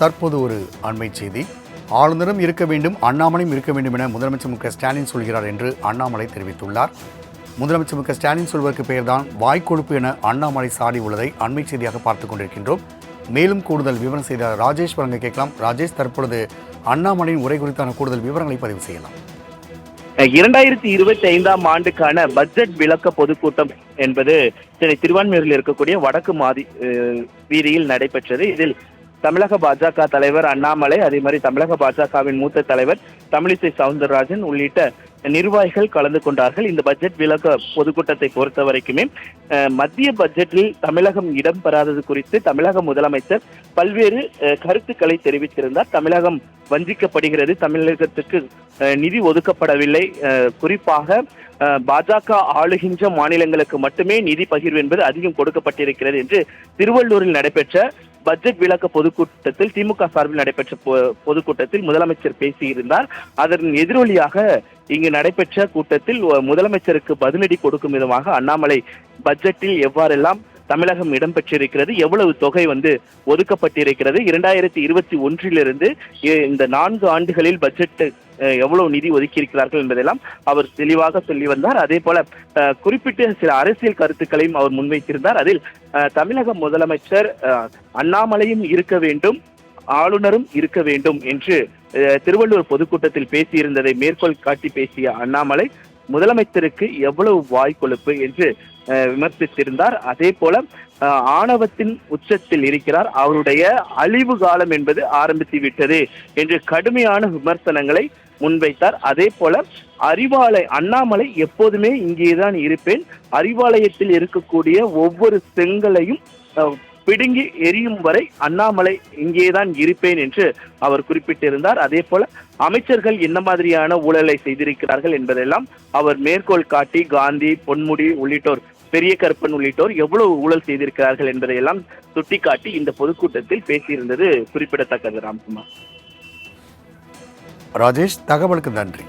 தற்போது ஒரு அண்மை செய்தி. ஆளுநரும் இருக்க வேண்டும் அண்ணாமலையும் இருக்க வேண்டும் என முதலமைச்சர் மு ஸ்டாலின் சொல்கிறார் என்று அண்ணாமலை தெரிவித்துள்ளார். முதலமைச்சர் மு ஸ்டாலின் சொல்வதற்கு பெயர்தான் வாய்க்கொழுப்பு என அண்ணாமலை சாடி உள்ளதை அண்மை செய்தியாக பார்த்துக் கொண்டிருக்கின்றோம். மேலும் கூடுதல் விவரம் செய்த ராஜேஷ் வழங்க கேட்கலாம். ராஜேஷ் தற்பொழுது அண்ணாமலையின் உரை குறித்தான கூடுதல் விவரங்களை பதிவு செய்யலாம். இரண்டாயிரத்தி இருபத்தி ஐந்தாம் ஆண்டுக்கான பட்ஜெட் விளக்க பொதுக்கூட்டம் என்பது சென்னை திருவான்மையூரில் இருக்கக்கூடிய வடக்கு மாதி அஹ், வீதியில் நடைபெற்றது. இதில் தமிழக பாஜக தலைவர் அண்ணாமலை அதே மாதிரி தமிழக பாஜகவின் மூத்த தலைவர் தமிழிசை சவுந்தரராஜன் உள்ளிட்ட நிர்வாகிகள் கலந்து கொண்டார்கள். இந்த பட்ஜெட் விளக்க பொதுக்கூட்டத்தை பொறுத்த வரைக்குமே மத்திய பட்ஜெட்டில் தமிழகம் இடம்பெறாதது குறித்து தமிழக முதலமைச்சர் பல்வேறு கருத்துக்களை தெரிவித்திருந்தார். தமிழகம் வஞ்சிக்கப்படுகிறது. தமிழகத்துக்கு நிதி ஒதுக்கப்படவில்லை. குறிப்பாக பாஜக ஆளுகின்ற மாநிலங்களுக்கு மட்டுமே நிதி பகிர்வு என்பது அதிகம் கொடுக்கப்பட்டிருக்கிறது என்று திருவள்ளூரில் நடைபெற்ற பட்ஜெட் விளக்க பொதுக்கூட்டத்தில் திமுக சார்பில் நடைபெற்ற பொ- பொதுக்கூட்டத்தில் முதலமைச்சர் பேசியிருந்தார். அதன் எதிரொலியாக இங்கு நடைபெற்ற கூட்டத்தில் முதலமைச்சருக்கு பதிலடி கொடுக்கும் விதமாக அண்ணாமலை பட்ஜெட்டில் எவ்வாறெல்லாம் தமிழகம் இடம்பெற்றிருக்கிறது எவ்வளவு தொகை வந்து ஒதுக்கப்பட்டிருக்கிறது இரண்டாயிரத்தி இருபத்தி ஒன்றிலிருந்து இந்த நான்கு ஆண்டுகளில் பட்ஜெட் எவ்வளவு நிதி ஒதுக்கியிருக்கிறார்கள் என்பதெல்லாம் அவர் தெளிவாக சொல்லி வந்தார். அதே போல குறிப்பிட்ட சில அரசியல் கருத்துக்களையும் அவர் முன்வைத்திருந்தார். அதில் அஹ், தமிழக முதலமைச்சர் அஹ், அண்ணாமலையும் இருக்க வேண்டும் ஆளுநரும் இருக்க வேண்டும் என்று அஹ், திருவள்ளூர் பொதுக்கூட்டத்தில் பேசியிருந்ததை மேற்கோள் காட்டி பேசிய அண்ணாமலை முதலமைச்சருக்கு எவ்வளவு வாய் கொழுப்பு என்று விமர்சித்திருந்தார். அதே போல ஆணவத்தின் உச்சத்தில் இருக்கிறார். அவருடைய அழிவு காலம் என்பது ஆரம்பித்து விட்டது என்று கடுமையான விமர்சனங்களை முன்வைத்தார். அதே போல அறிவாலய அண்ணாமலை எப்போதுமே இங்கேதான் இருப்பேன். அறிவாலயத்தில் இருக்கக்கூடிய ஒவ்வொரு செங்கலையும் பிடுங்கி எரியும் வரை அண்ணாமலை இங்கேதான் இருப்பேன் என்று அவர் குறிப்பிட்டிருந்தார். அதே போல அமைச்சர்கள் என்ன மாதிரியான ஊழலை செய்திருக்கிறார்கள் என்பதெல்லாம் அவர் மேற்கோள் காட்டி காந்தி பொன்முடி உள்ளிட்டோர் பெரிய கருப்பன் உள்ளிட்டோர் எவ்வளவு ஊழல் செய்திருக்கிறார்கள் என்பதையெல்லாம் சுட்டிக்காட்டி இந்த பொதுக்கூட்டத்தில் பேசியிருந்தது குறிப்பிடத்தக்கது ராம்குமார். ராஜேஷ் தகவலுக்கு நன்றி.